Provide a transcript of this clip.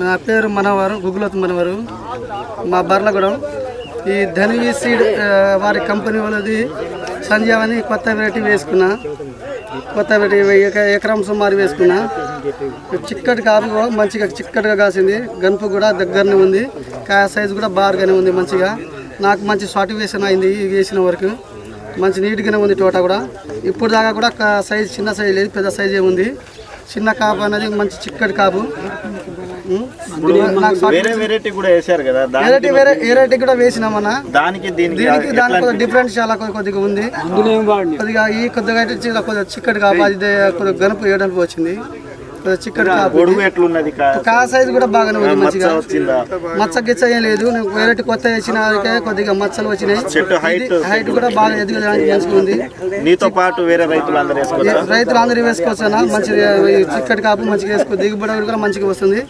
నా పేరు మనవారు గుగ్గులత్ మనవారు మా బర్లగూడెం ఈ ధనివి సీడ్ వారి కంపెనీ వాళ్ళది. సంజీవని కొత్త వెరైటీ వేసుకున్నా. కొత్త వెరైటీ ఎకరం సుమారు వేసుకున్నా. చిక్కటి కాపు మంచిగా చిక్కటిగా కాసింది. గనుపు కూడా దగ్గరనే ఉంది. కాయ సైజు కూడా బాగానే ఉంది మంచిగా. నాకు మంచి సాటిఫికేషన్ అయింది వేసిన వరకు. మంచి నీట్గానే ఉంది తోట కూడా. ఇప్పుడు దాకా కూడా సైజ్ సైజు చిన్న సైజు లేదు పెద్ద సైజే ఉంది. చిన్న కాపు అనేది మంచి చిక్కటి కాపు. వేరే వెరైటీ కూడా వేశారు కదా దా- వెరైటీ వేరే వెరైటీ కూడా వేసినామన్నా. దానికి దీనికి దీనికి దానికి కొద్దిగా డిఫరెన్స్ చాలా కొద్ది- కొద్దిగా ఉంది. కొద్దిగా ఈ కొద్దిగా అయితే కొద్దిగా చిక్కటి దే- కొద్దిగా గనుపు ఏడనుపు వచ్చింది. ఎట్లున్నది కా- సైజు కూడా బాగానే ఉంది మంచిగా. మచ్చ గిచ్చ ఏం లేదు. నేను వెరైటీ కొత్త వేసిన కొద్దిగా మచ్చలు వచ్చినాయి. చెట్టు హైట్ హైట్ కూడా బాగా ఎదగడానికి మంచిగా ఉంది నీతో పాటు వేరే రైతులు అందరూ వేసుకోవచ్చా రైతులు అందరూ వేసుకోవచ్చు అన్న. మంచిగా చిక్కటి కాపు మంచిగా వేసుకో దిగుబడి కూడా మంచిగా వస్తుంది.